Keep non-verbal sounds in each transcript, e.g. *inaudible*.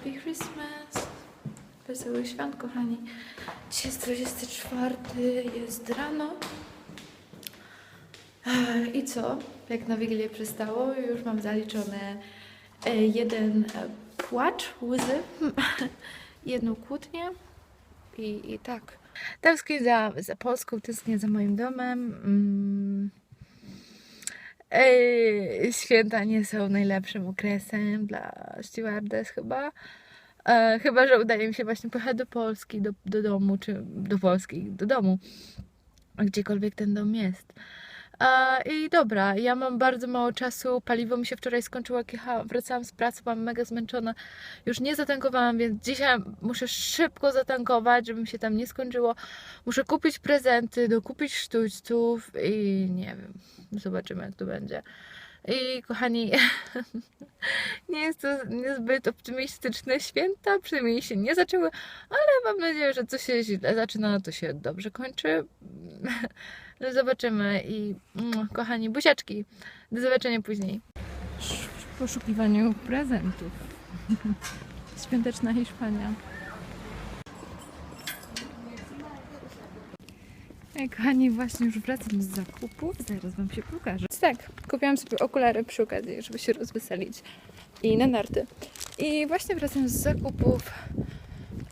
Happy Christmas. Wesołych świąt, kochani. Dzisiaj jest 24, jest rano. I co? Jak na Wigilię przystało, już mam zaliczone e, jeden e, płacz, łzy, *laughs* jedną kłótnię i, i tak. Tęsknię za, za Polską, tęsknię za moim domem. Ej, święta nie są najlepszym okresem dla stewardess chyba. E, chyba, że udaje mi się właśnie pojechać do Polski, do, do domu, czy do Polski, do domu, gdziekolwiek ten dom jest. I dobra, ja mam bardzo mało czasu, paliwo mi się wczoraj skończyło, jak jechałam, wracałam z pracy, byłam mega zmęczona, już nie zatankowałam, więc dzisiaj muszę szybko zatankować, żeby mi się tam nie skończyło. Muszę kupić prezenty, dokupić sztućców i nie wiem, zobaczymy jak to będzie. I kochani, *laughs* nie jest to niezbyt optymistyczne święta, przynajmniej się nie zaczęły, ale mam nadzieję, że co się źle zaczyna, to się dobrze kończy. *laughs* No zobaczymy i mm, kochani, buziaczki, do zobaczenia później. W poszukiwaniu prezentów. *laughs* Świąteczna Hiszpania. Kochani, właśnie już wracam z zakupów. Zaraz Wam się pokażę. Tak, kupiłam sobie okulary przy okazji, żeby się rozweselić. I na narty. I właśnie wracam z zakupów.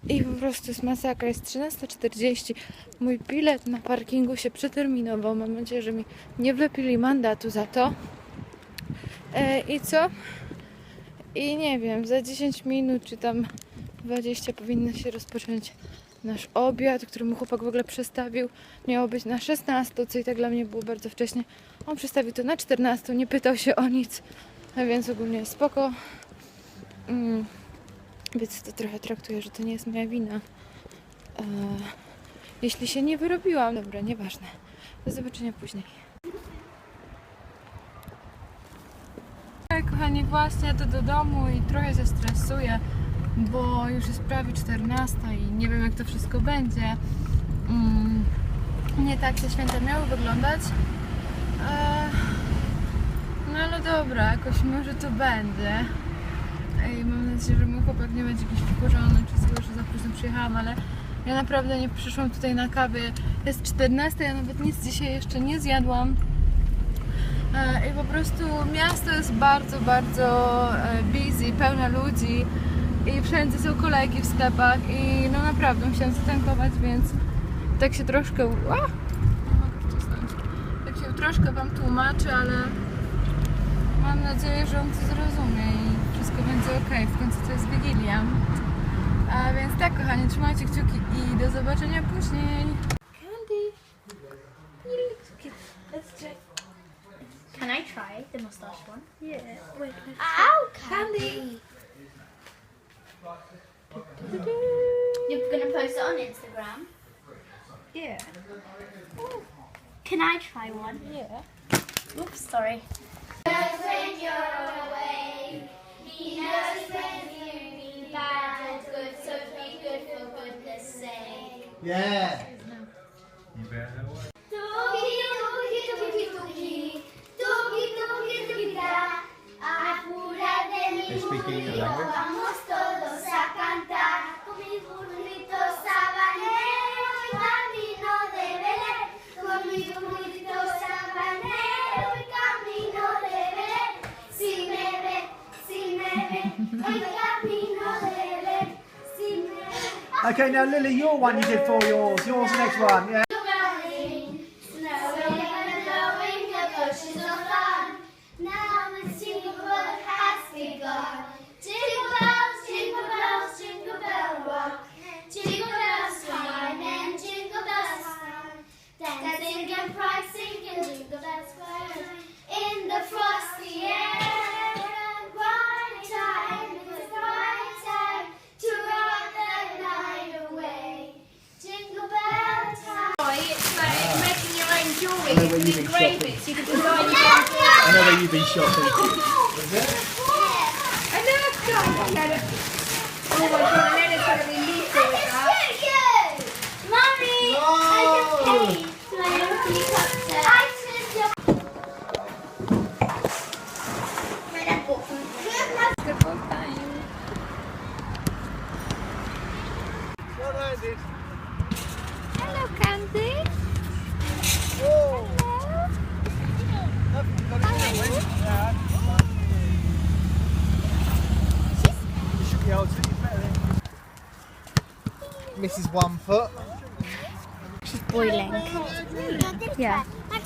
I po prostu jest masakra. Jest 13.40. Mój bilet na parkingu się przeterminował. Mam nadzieję, że mi nie wlepili mandatu za to. E, I co? I nie wiem, za 10 minut czy tam 20 powinno się rozpocząć nasz obiad, który mu chłopak w ogóle przestawił. Miało być na 16, co i tak dla mnie było bardzo wcześnie. On przestawił to na 14, nie pytał się o nic, a więc ogólnie spoko. Mm, więc to trochę traktuję, że to nie jest moja wina. E, jeśli się nie wyrobiłam, dobra, nieważne. Do zobaczenia później. Tak, kochani, właśnie to do domu i trochę się stresuję, bo już jest prawie 14 i nie wiem jak to wszystko będzie. Mm, nie tak te święta miały wyglądać. E, no ale dobra, jakoś może to będzie. Mam nadzieję, że mój chłopak nie będzie jakiś wkurzony czy zły, że za późno przyjechałam, ale ja naprawdę nie przyszłam tutaj na kawę. Jest 14, ja nawet nic dzisiaj jeszcze nie zjadłam. E, I po prostu miasto jest bardzo, bardzo e, busy, pełne ludzi i wszędzie są kolejki w sklepach i no naprawdę musiałam zatankować, więc tak się troszkę... O! Tak się troszkę Wam tłumaczę, ale mam nadzieję, że on to zrozumie wszystko będzie ok. W końcu to jest Wigilia. A więc tak, kochani, trzymajcie kciuki i do zobaczenia później. Candy! Let's check. Can I try the mustache one? Yeah, wait, let's Ow, Candy. You're gonna post it on Instagram. Yeah, Can I try one? yeah. Oops, sorry. Be good for goodness sake. Yeah. Okay, now Lily, your one you did for yours. Yours the next one. Yeah. you've been shopping. I know where you've been shopping. *laughs*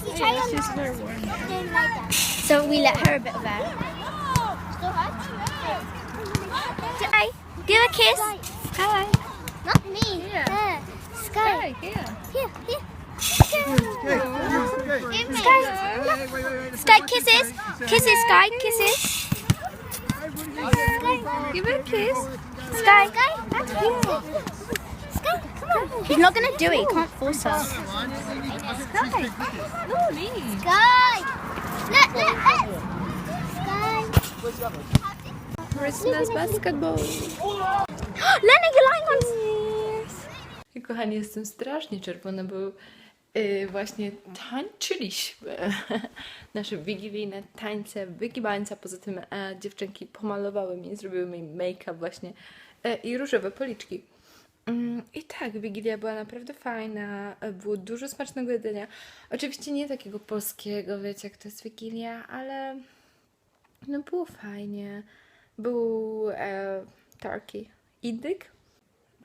Yeah. Maxie, try on She's very warm. So we let her a bit of air. Sky, give a kiss. Sky. Not me. Yeah. Sky. Yeah. Here, here. Sky. Sky, kisses. Kisses, Sky, kisses. Give it a kiss. Sky. Sky, Sky, come on. He's not gonna do it. He can't force her. Sky. No, me. Sky. Look, look, look. Sky. Christmas basketball. Lenny, you're lying on. I kochani, jestem strasznie czerwona, bo yy, właśnie tańczyliśmy *laughs* nasze wigilijne tańce, wygibańca. Poza tym e, dziewczynki pomalowały mi, zrobiły mi make-up właśnie e, i różowe policzki. Mm, I tak, Wigilia była naprawdę fajna, e, było dużo smacznego jedzenia. Oczywiście nie takiego polskiego, wiecie jak to jest Wigilia, ale no było fajnie. Był e, turkey, indyk,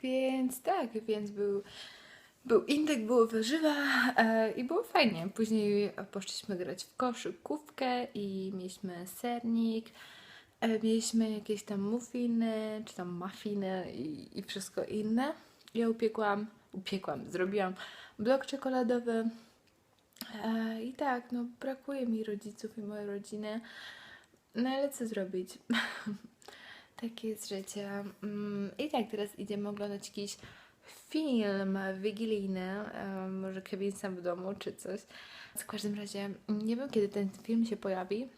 więc tak, więc był, był indyk, było warzywa e, i było fajnie. Później poszliśmy grać w koszykówkę i mieliśmy sernik, mieliśmy jakieś tam muffiny, czy tam muffiny i, i wszystko inne. Ja upiekłam, upiekłam, zrobiłam blok czekoladowy. E, I tak, no brakuje mi rodziców i mojej rodziny. No ale co zrobić? *laughs* Takie jest życie. Mm, I tak, teraz idziemy oglądać jakiś film wigilijny, em, może Kevin sam w domu czy coś. W każdym razie nie wiem, kiedy ten film się pojawi,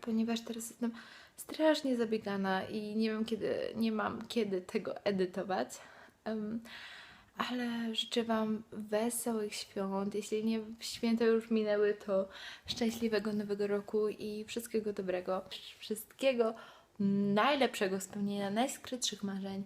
ponieważ teraz jestem strasznie zabiegana i nie wiem, kiedy, nie mam kiedy tego edytować. Em, ale życzę Wam wesołych świąt. Jeśli nie święta już minęły, to szczęśliwego nowego roku i wszystkiego dobrego. Wszystkiego najlepszego spełnienia najskrytszych marzeń.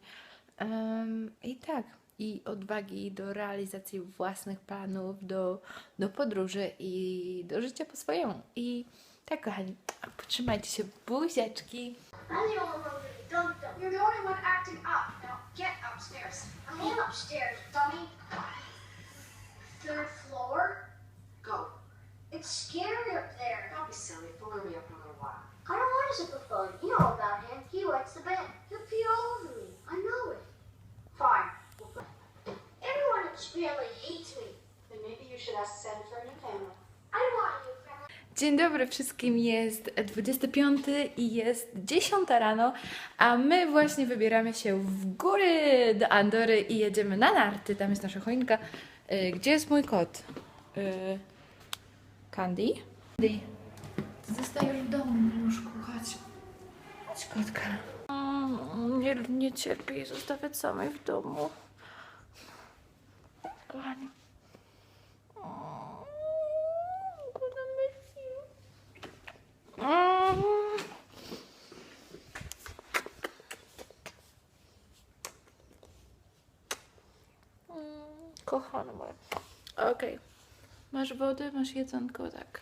Em, I tak, i odwagi do realizacji własnych planów, do, do podróży i do życia po swojemu. I tak, kochani, potrzymajcie się, buziaczki. I'm the only one with a dum dum. You're the only one acting up. Now get upstairs. I'm in upstairs, dummy. Third floor. Go. It's scary up there. Don't be silly. Follow me up in a little while. I don't want to a super phone. You know about him. He wets the bed. He'll pee all over me. I know it. Fine. Everyone in this family hates me. Then maybe you should ask Santa Dzień dobry wszystkim, jest 25 i jest 10 rano, a my właśnie wybieramy się w góry do Andory i jedziemy na narty. Tam jest nasza choinka. Y, Gdzie jest mój kot? Y, Candy? Candy. Zostajesz w domu, Miluszku, chodź. Chodź, kotka. Nie, nie cierpię jej zostawiać samej w domu. Kochani. O, gonna miss you. Mm. Kochana moja. Okej. Masz wodę, masz jedzonko, tak.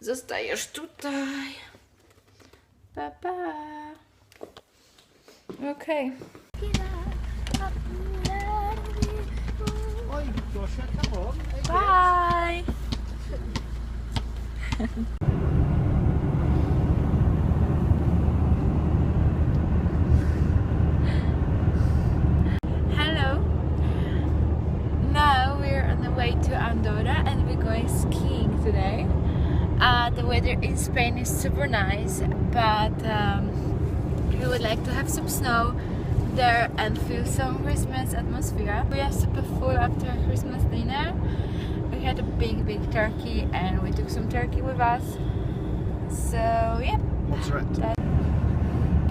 Zostajesz tutaj. Pa, pa. Okej. Oi, Joshua, come on. Bye. *laughs* The weather in Spain is super nice, but um, we would like to have some snow there and feel some Christmas atmosphere. We are super full after Christmas dinner. We had a big, big turkey and we took some turkey with us. So, yeah. What's that? That-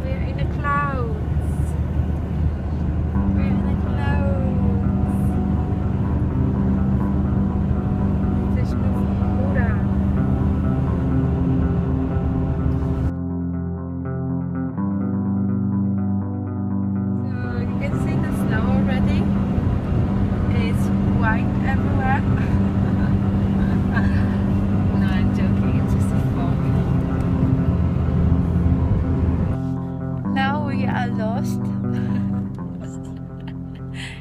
We're in the clouds. I'm joking, just a. Now we are lost.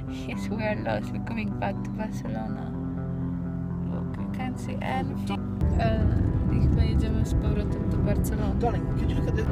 *laughs* yes, we are lost. We're coming back to Barcelona. Look, we can't see anything. I chyba jedziemy z powrotem do. Darling, could you look at the...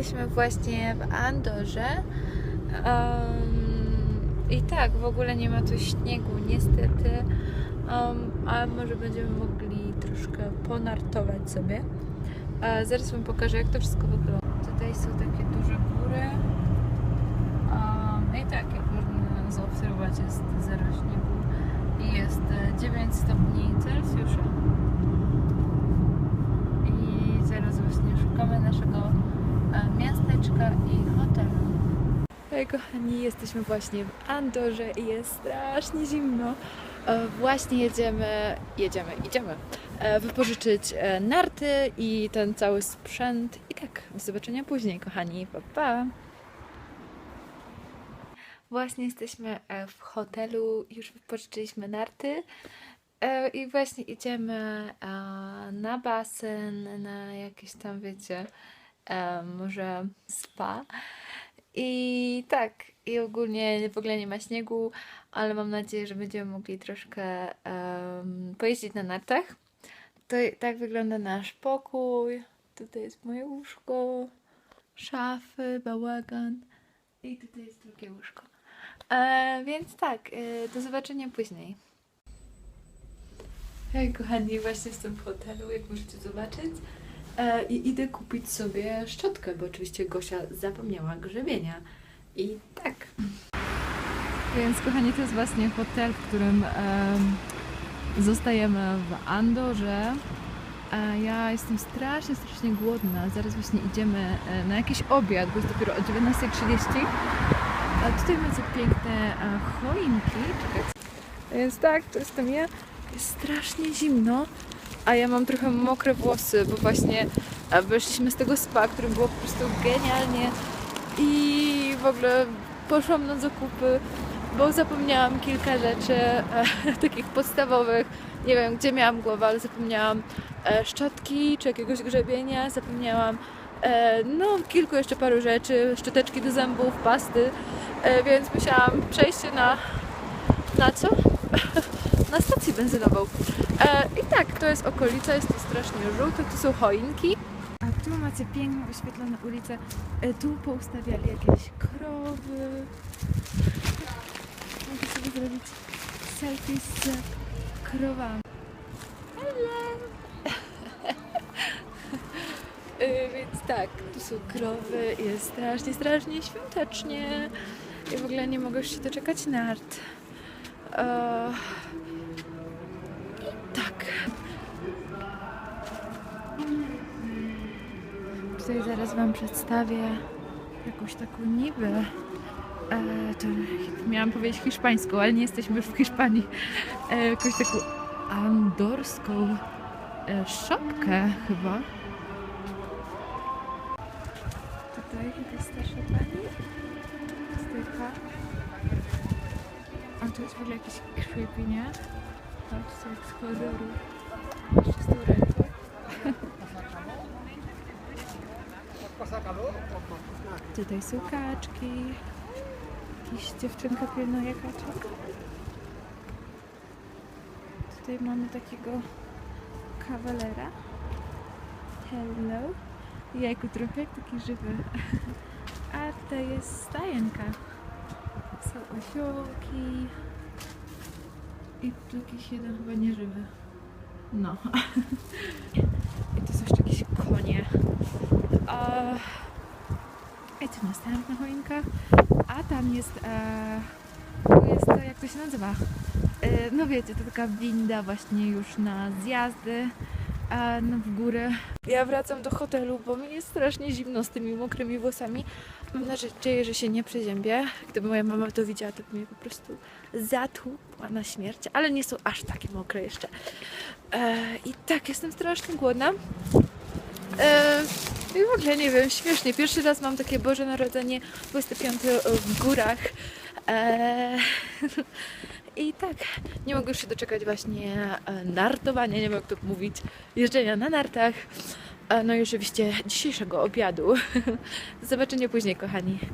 jesteśmy właśnie w Andorze. Um, I tak, w ogóle nie ma tu śniegu, niestety. Um, ale może będziemy mogli troszkę ponartować sobie. A zaraz Wam pokażę, jak to wszystko wygląda. Tutaj są takie duże góry. Um, I tak, jak można zaobserwować, jest zero śniegu i jest e, 9 stopni Celsjusza. I zaraz właśnie szukamy naszego e, miasteczka i hotelu. Hej kochani, jesteśmy właśnie w Andorze i jest strasznie zimno. E, Właśnie jedziemy, jedziemy, idziemy e, wypożyczyć e, narty i ten cały sprzęt. I tak, do zobaczenia później kochani, pa pa! Właśnie jesteśmy w hotelu, już wypożyczyliśmy narty i właśnie idziemy na basen, na jakieś tam, wiecie, może spa. I tak, i ogólnie w ogóle nie ma śniegu, ale mam nadzieję, że będziemy mogli troszkę em, pojeździć na nartach. To tak wygląda nasz pokój. Tutaj jest moje łóżko, szafy, bałagan i tutaj jest drugie łóżko. E, więc tak, e, do zobaczenia później. Hej kochani, właśnie jestem w hotelu, jak możecie zobaczyć. E, I idę kupić sobie szczotkę, bo oczywiście Gosia zapomniała grzebienia. I tak. Więc kochani, to jest właśnie hotel, w którym em, zostajemy w Andorze. Ja jestem strasznie, strasznie głodna. Zaraz właśnie idziemy e, na jakiś obiad, bo jest dopiero o 19.30. A tutaj macie piękne e, choinki. Czekajcie. Więc tak, to jestem ja. Jest strasznie zimno, a ja mam trochę mokre włosy, bo właśnie e, wyszliśmy z tego spa, które było po prostu genialnie i w ogóle poszłam na zakupy, bo zapomniałam kilka rzeczy e, *laughs* takich podstawowych. Nie wiem, gdzie miałam głowę, ale zapomniałam e, szczotki czy jakiegoś grzebienia, zapomniałam e, no kilku jeszcze paru rzeczy, szczoteczki do zębów, pasty, e, więc musiałam przejść się na na co? *laughs* na stację benzynową. E, I tak, to jest okolica, jest to strasznie żółto, tu są choinki. A tu macie piękną, oświetlone ulice. E, tu poustawiali jakieś krowy. Mogę sobie zrobić selfie z krowami. Hello! *laughs* E, Więc tak, tu są krowy, jest strasznie, strasznie świątecznie. I w ogóle nie mogę już się doczekać nart. Eee, Tutaj zaraz Wam przedstawię jakąś taką niby. E, to miałam powiedzieć hiszpańską, ale nie jesteśmy już w Hiszpanii. E, jakąś taką andorską e, szopkę chyba. Tutaj jakaś starsza pani. Styka. A to jest w ogóle jakiś creepy, nie? Patrzcie, jak z horroru. Jeszcze Tutaj są kaczki. Jakaś dziewczynka pilnuje kaczek. Tutaj mamy takiego kawalera. Hello. Jajku trochę taki żywy. A to jest stajenka. Są osiołki. I tu jakiś jeden chyba nieżywy. No. *laughs* Jeszcze jakieś konie. I tu następna choinka. A tam jest... E... Tu jest jak to się nazywa? E, No wiecie, to taka winda właśnie już na zjazdy a no w górę. Ja wracam do hotelu, bo mi jest strasznie zimno z tymi mokrymi włosami. Mam nadzieję, że się nie przeziębię. Gdyby moja mama to widziała, to by mnie po prostu zatłukła na śmierć, ale nie są aż takie mokre jeszcze. E, I tak, jestem strasznie głodna. E, I w ogóle nie wiem, śmiesznie. Pierwszy raz mam takie Boże Narodzenie 25 w górach. E, *laughs* I tak, nie mogę już się doczekać właśnie e, nartowania, nie wiem jak to mówić, jeżdżenia na nartach. E, No i oczywiście dzisiejszego obiadu. *laughs* Do zobaczenia później, kochani.